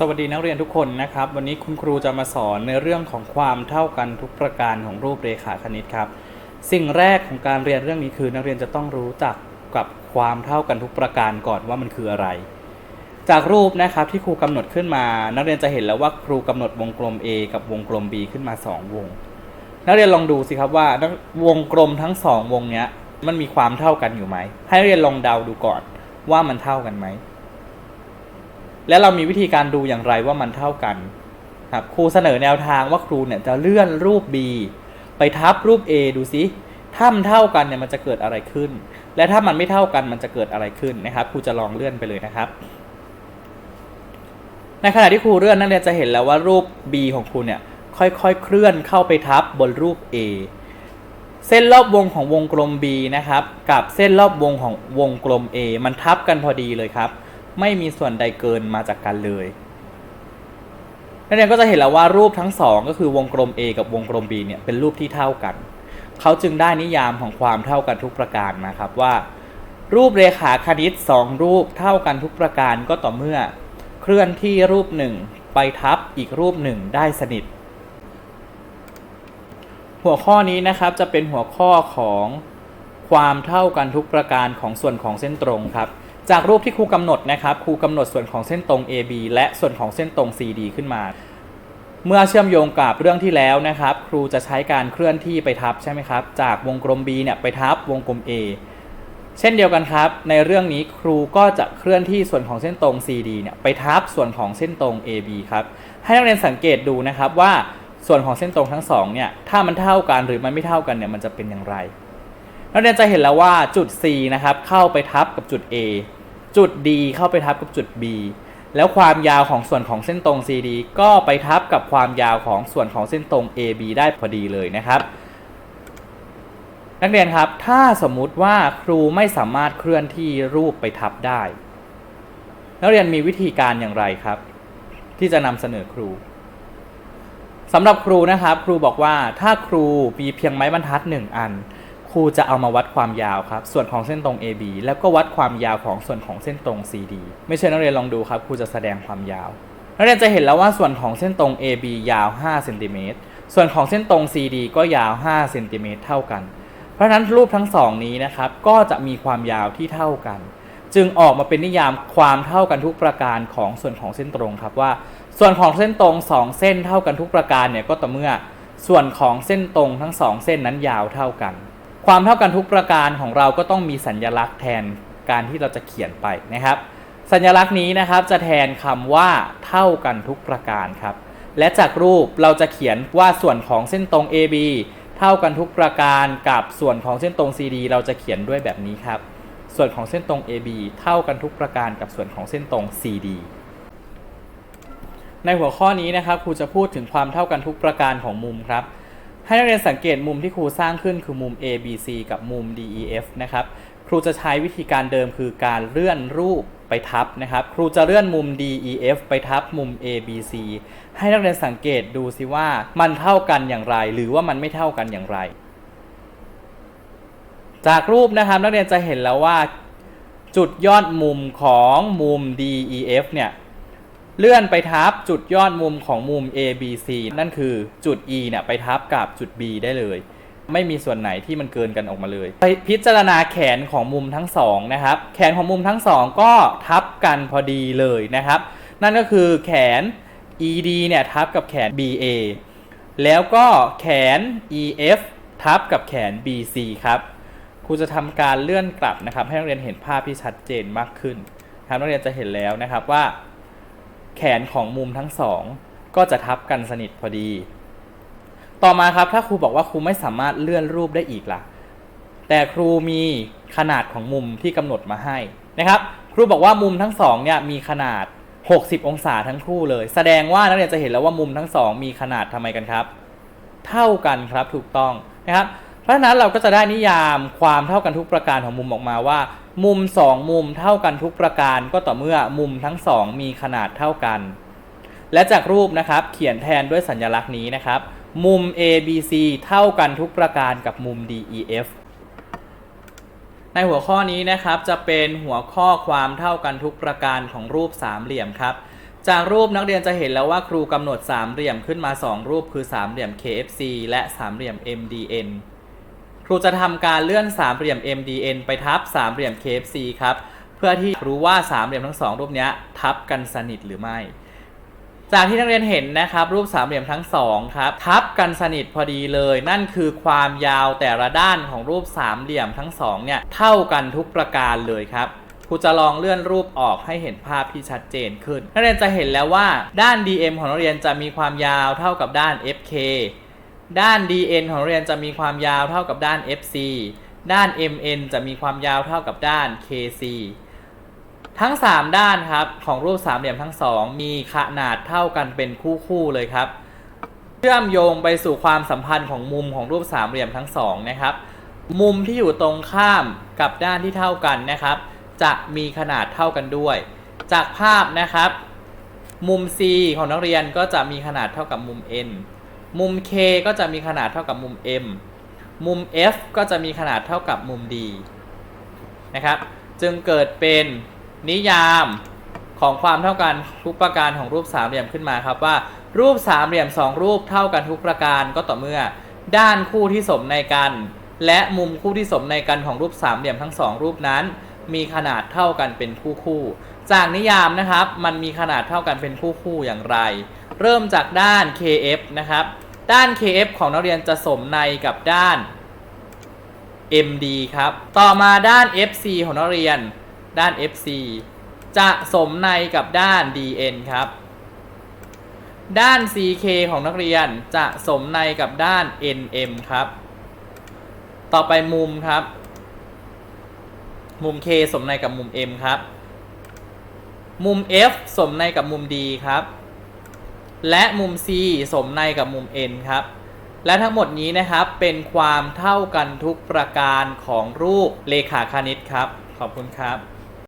สวัสดีนักเรียนทุกคนนะครับ วันนี้คุณครูจะมาสอนในเรื่องของความเท่ากันทุกประการของรูปเรขาคณิตครับ สิ่งแรกของการเรียนเรื่องนี้คือนักเรียนจะต้องรู้จักกับความเท่ากันทุกประการก่อนว่ามันคืออะไร จากรูปนะครับที่ครูกำหนดขึ้นมา นักเรียนจะเห็นแล้วว่าครูกำหนดวงกลม A กับวงกลม B ขึ้นมา 2 วง นักเรียนลองดูสิครับว่าวงกลมทั้งสองวงเนี้ยมันมีความเท่ากันอยู่ไหมให้นักเรียนลองเดาดูก่อนว่ามันเท่ากันไหม และเรามีวิธีการดูอย่างไรว่ามันเท่ากันครับครูเสนอแนวทางว่าครูเนี่ยจะเลื่อนรูป B ไปทับรูป A ดูซิถ้ามันเท่ากันเนี่ยมันจะเกิดอะไรขึ้น และถ้ามันไม่เท่ากันมันจะเกิดอะไรขึ้นนะครับครูจะลองเลื่อนไปเลยนะครับ ในขณะที่ครูเลื่อนนักเรียนจะเห็นแล้วว่ารูป B ของครูเนี่ยค่อยๆ เคลื่อนเข้าไปทับบนรูป A เส้นรอบวงของวงกลม B นะครับ กับเส้นรอบวงของวงกลม A มันทับกันพอดีเลยครับ ไม่มีส่วนใดเกินมาจากกันเลยนักเรียนก็จะเห็นแล้วว่ารูปทั้งสองก็คือวงกลม A กับวงกลม B เนี่ยเป็นรูปที่เท่ากัน เขาจึงได้นิยามของความเท่ากันทุกประการมาครับว่า รูปเรขาคณิตสองรูปเท่ากันทุกประการก็ต่อเมื่อ เคลื่อนที่รูปหนึ่งไปทับอีกรูปหนึ่งได้สนิท หัวข้อนี้นะครับจะเป็นหัวข้อของความเท่ากันทุกประการของส่วนของเส้นตรงครับ จากรูปที่ครูกำหนดนะครับครูกำหนดส่วนของเส้นตรง AB และส่วนของเส้นตรง CD ขึ้นมา เมื่อเชื่อมโยงกับเรื่องที่แล้วนะครับ ครูจะใช้การเคลื่อนที่ไปทับใช่ไหมครับ จากวงกลม B เนี่ยไปทับวงกลม A เช่นเดียวกันครับ ในเรื่องนี้ครูก็จะเคลื่อนที่ส่วนของเส้นตรง CD เนี่ยไปทับส่วนของเส้นตรง AB ครับ ให้นักเรียนสังเกตดูนะครับว่าส่วนของเส้นตรงทั้งสองเนี่ยถ้ามันเท่ากันหรือมันไม่เท่ากันเนี่ยมันจะเป็นอย่างไรนักเรียนจะเห็นแล้วว่าจุด C นะครับเข้าไปทับกับจุด A จุด D เข้าไปทับกับจุด B แล้วความยาวของส่วนของเส้นตรง CD ก็ไปทับกับความยาวของส่วนของเส้นตรง AB ได้พอดีเลยนะครับ นักเรียนครับถ้าสมมุติว่าครูไม่สามารถเคลื่อนที่รูปไปทับได้ นักเรียนมีวิธีการอย่างไรครับ ที่จะนำเสนอครูสำหรับครูนะครับ ครูบอกว่าถ้าครูมีเพียงไม้บรรทัดหนึ่งอัน รูจะเอามาวัดความยาวครับ ส่วนของเส้นตรง AB แล้วก็วัดความยาวของส่วนของเส้นตรง CD ไม่เชื่อนักเรียนลองดูครับครูจะแสดงความยาว นักเรียนจะเห็นแล้วว่าส่วนของเส้นตรง AB ยาว5เซนติเมตรส่วนของเส้นตรง CD ก็ยาว5เซนติเมตรเท่ากัน เพราะฉะนั้นรูปทั้งสองนี้นะครับก็จะมีความยาวที่เท่ากัน จึงออกมาเป็นนิยามความเท่ากันทุกประการของส่วนของเส้นตรงครับว่า ส่วนของเส้นตรง 2 เส้นเท่ากันทุกประการเนี่ยก็ต่อเมื่อส่วนของเส้นตรงทั้ง 2 เส้นนั้นยาวเท่ากัน ความเท่ากันทุกประการของเราก็ต้องมีสัญลักษณ์แทนการที่เราจะเขียนไปนะครับ สัญลักษณ์นี้นะครับจะแทนคำว่าเท่ากันทุกประการครับ และจากรูปเราจะเขียนว่าส่วนของเส้นตรง AB เท่ากันทุกประการกับส่วนของเส้นตรง CD เราจะเขียนด้วยแบบนี้ครับ ส่วนของเส้นตรง AB เท่ากันทุกประการกับส่วนของเส้นตรง CD ในหัวข้อนี้นะครับครูจะพูดถึงความเท่ากันทุกประการของมุมครับ ให้นักเรียนสังเกตมุมที่ครูสร้างขึ้นคือมุม ABC กับมุม DEF นะครับ ครูจะใช้วิธีการเดิมคือการเลื่อนรูปไปทับนะครับ ครูจะเลื่อนมุม DEF ไปทับมุม ABC ให้นักเรียนสังเกตดูสิว่ามันเท่ากันอย่างไร หรือว่ามันไม่เท่ากันอย่างไร จากรูปนะครับนักเรียนจะเห็นแล้วว่า จุดยอดมุมของมุม DEF เนี่ย เลื่อนไปทับจุดยอดมุมของมุม ABC นั่นคือจุด E เนี่ยไปทับกับจุด B ได้เลย ไม่มีส่วนไหนที่มันเกินกันออกมาเลย ไปพิจารณาแขนของมุมทั้งสองนะครับ แขนของมุมทั้งสองก็ทับกันพอดีเลยนะครับ นั่นก็คือแขน ED เนี่ยทับกับแขน BA แล้วก็แขน EF ทับกับแขน BC ครับครูจะทำการเลื่อนกลับนะครับ ให้นักเรียนเห็นภาพที่ชัดเจนมากขึ้นครับนักเรียนจะเห็นแล้วนะครับว่า แขนของมุมทั้งสองก็จะทับกันสนิทพอดี ต่อมาครับถ้าครูบอกว่าครูไม่สามารถเลื่อนรูปได้อีกล่ะ แต่ครูมีขนาดของมุมที่กำหนดมาให้นะครับ ครูบอกว่ามุมทั้งสองเนี่ยมีขนาด 60 องศาทั้งคู่เลย แสดงว่านักเรียนจะเห็นแล้วว่ามุมทั้งสองมีขนาดทำไมกันครับ เท่ากันครับถูกต้องนะครับ เพราะฉะนั้นเราก็จะได้นิยามความเท่ากันทุกประการของมุมออกมาว่า มุม 2 มุมเท่ากันทุกประการก็ต่อเมื่อมุมทั้ง 2 มีขนาดเท่ากัน และจากรูปนะครับเขียนแทนด้วยสัญลักษณ์นี้นะครับ มุม ABC เท่ากันทุกประการกับมุม DEF ในหัวข้อนี้นะครับจะเป็นหัวข้อความเท่ากันทุกประการของรูปสามเหลี่ยมครับ จากรูปนักเรียนจะเห็นแล้วว่าครูกำหนดสามเหลี่ยมขึ้นมา 2 รูปคือสามเหลี่ยม KFC และสามเหลี่ยม MDN ครูจะทำการเลื่อนสามเหลี่ยม MDN ไปทับสามเหลี่ยม KFC ครับ เพื่อที่รู้ว่าสามเหลี่ยมทั้งสองรูปนี้ทับกันสนิทหรือไม่ จากที่นักเรียนเห็นนะครับ รูปสามเหลี่ยมทั้งสองครับ ทับกันสนิทพอดีเลย นั่นคือความยาวแต่ละด้านของรูปสามเหลี่ยมทั้งสองเนี่ยเท่ากันทุกประการเลยครับครูจะลองเลื่อนรูปออกให้เห็นภาพที่ชัดเจนขึ้น นักเรียนจะเห็นแล้วว่าด้าน DM ของนักเรียนจะมีความยาวเท่ากับด้าน FK ด้าน DN ของเรียนจะมีความยาวเท่ากับด้าน FC ด้าน MN จะมีความยาวเท่ากับด้าน KC ทั้ง 3 ด้านครับของรูปสามเหลี่ยมทั้งสองมีขนาดเท่ากันเป็นคู่ๆเลยครับ เชื่อมโยงไปสู่ความสัมพันธ์ของมุมของรูปสามเหลี่ยมทั้งสองนะครับ มุมที่อยู่ตรงข้ามกับด้านที่เท่ากันนะครับ จะมีขนาดเท่ากันด้วย จากภาพนะครับ มุม C ของนักเรียนก็จะมีขนาดเท่ากับมุม N มุม K ก็จะมีขนาดเท่ากับมุม M มุม F ก็จะมีขนาดเท่ากับมุม D นะครับ จึงเกิดเป็นนิยามของความเท่ากันทุกประการของรูปสามเหลี่ยมขึ้นมาครับว่า รูปสามเหลี่ยมสองรูปเท่ากันทุกประการก็ต่อเมื่อ ด้านคู่ที่สมในกัน และมุมคู่ที่สมในกันของรูปสามเหลี่ยมทั้งสองรูปนั้น มีขนาดเท่ากันเป็นคู่คู่ จากนิยามนะครับ มันมีขนาดเท่ากันเป็นคู่คู่อย่างไร เริ่มจากด้าน KF นะครับ ด้าน KF ของนักเรียนจะสมในกับด้าน MD ครับ ต่อมาด้าน FC ของนักเรียน ด้าน FC จะสมในกับด้าน DN ครับ ด้าน CK ของนักเรียนจะสมในกับด้าน NM ครับ ต่อไปมุมครับ มุม K สมในกับมุม M ครับ มุม F สมในกับมุม D ครับ และมุม C สมในกับมุม N ครับ และทั้งหมดนี้นะครับเป็นความเท่ากันทุกประการของรูปเลขาคณิตครับ ขอบคุณครับ